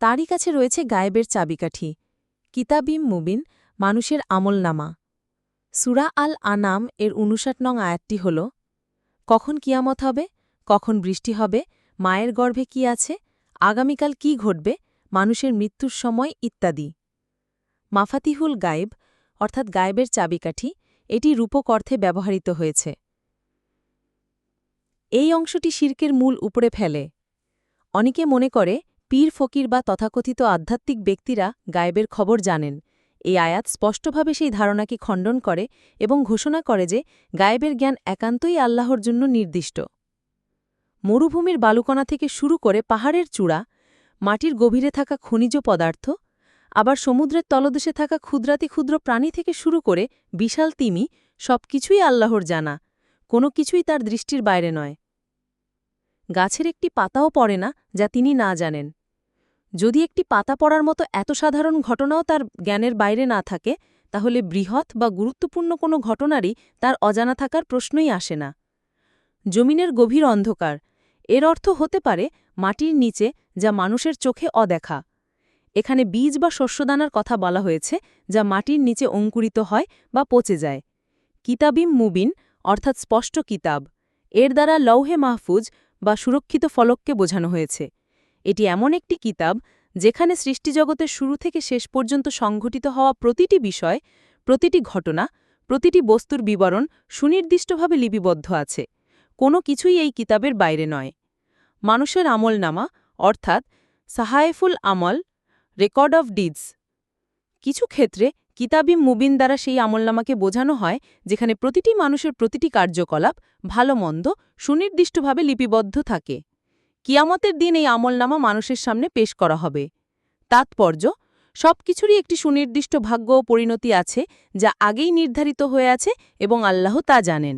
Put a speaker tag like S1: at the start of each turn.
S1: তারই কাছে রয়েছে গায়েবের চাবিকাঠি কিতাবিম মুবিন, মানুষের আমলনামা। সুরা আল আনাম এর উনষাট নং আয়াতটি হল, কখন কিয়ামত হবে, কখন বৃষ্টি হবে, মায়ের গর্ভে কি আছে, আগামীকাল কি ঘটবে, মানুষের মৃত্যুর সময়, ইত্যাদি। মাফাতিহুল গায়েব, অর্থাৎ গায়েবের চাবিকাঠি, এটি রূপক অর্থে ব্যবহৃত হয়েছে। এই অংশটি শির্কের মূল উপরে ফেলে। অনেকে মনে করে পীর ফকির বা তথাকথিত আধ্যাত্মিক ব্যক্তিরা গায়েবের খবর জানেন। এই আয়াত স্পষ্টভাবে সেই ধারণাকে খণ্ডন করে এবং ঘোষণা করে যে গায়েবের জ্ঞান একান্তই আল্লাহর জন্য নির্দিষ্ট। মরুভূমির বালুকণা থেকে শুরু করে পাহাড়ের চূড়া, মাটির গভীরে থাকা খনিজ পদার্থ, আবার সমুদ্রের তলদেশে থাকা ক্ষুদ্রাতি ক্ষুদ্র প্রাণী থেকে শুরু করে বিশাল তিমি সবকিছুই আল্লাহর জানা, কোনো কিছুই তার দৃষ্টির বাইরে নয়। গাছের একটি পাতাও পড়ে না যা তিনি না জানেন। যদি একটি পাতা পড়ার মতো এত সাধারণ ঘটনাও তার জ্ঞানের বাইরে না থাকে, তাহলে বৃহৎ বা গুরুত্বপূর্ণ কোনো ঘটনারই তার অজানা থাকার প্রশ্নই আসে না। জমিনের গভীর অন্ধকার। এর অর্থ হতে পারে মাটির নিচে যা মানুষের চোখে অদেখা। এখানে বীজ বা শস্যদানার কথা বলা হয়েছে, যা মাটির নিচে অঙ্কুরিত হয় বা পচে যায়। কিতাবিম মুবিন, অর্থাৎ স্পষ্ট কিতাব। এর দ্বারা লৌহে মাহফুজ বা সুরক্ষিত ফলককে বোঝানো হয়েছে। এটি এমন একটি কিতাব যেখানে সৃষ্টিজগতের শুরু থেকে শেষ পর্যন্ত সংঘটিত হওয়া প্রতিটি বিষয়, প্রতিটি ঘটনা, প্রতিটি বস্তুর বিবরণ সুনির্দিষ্টভাবে লিপিবদ্ধ আছে। কোনো কিছুই এই কিতাবের বাইরে নয়। মানুষের আমলনামা, অর্থাৎ সাহায়েফুল আমল, রেকর্ড অফ ডিডস। কিছু ক্ষেত্রে কিতাবি মুবিন দ্বারা সেই আমলনামাকে বোঝানো হয়, যেখানে প্রতিটি মানুষের প্রতিটি কার্যকলাপ ভালো মন্দ সুনির্দিষ্টভাবে লিপিবদ্ধ থাকে। কিয়ামতের দিন এই আমলনামা মানুষের সামনে পেশ করা হবে। তাৎপর্য সব কিছুরই একটি সুনির্দিষ্ট ভাগ্য ও পরিণতি আছে যা আগেই নির্ধারিত হয়ে আছে এবং আল্লাহ তা জানেন।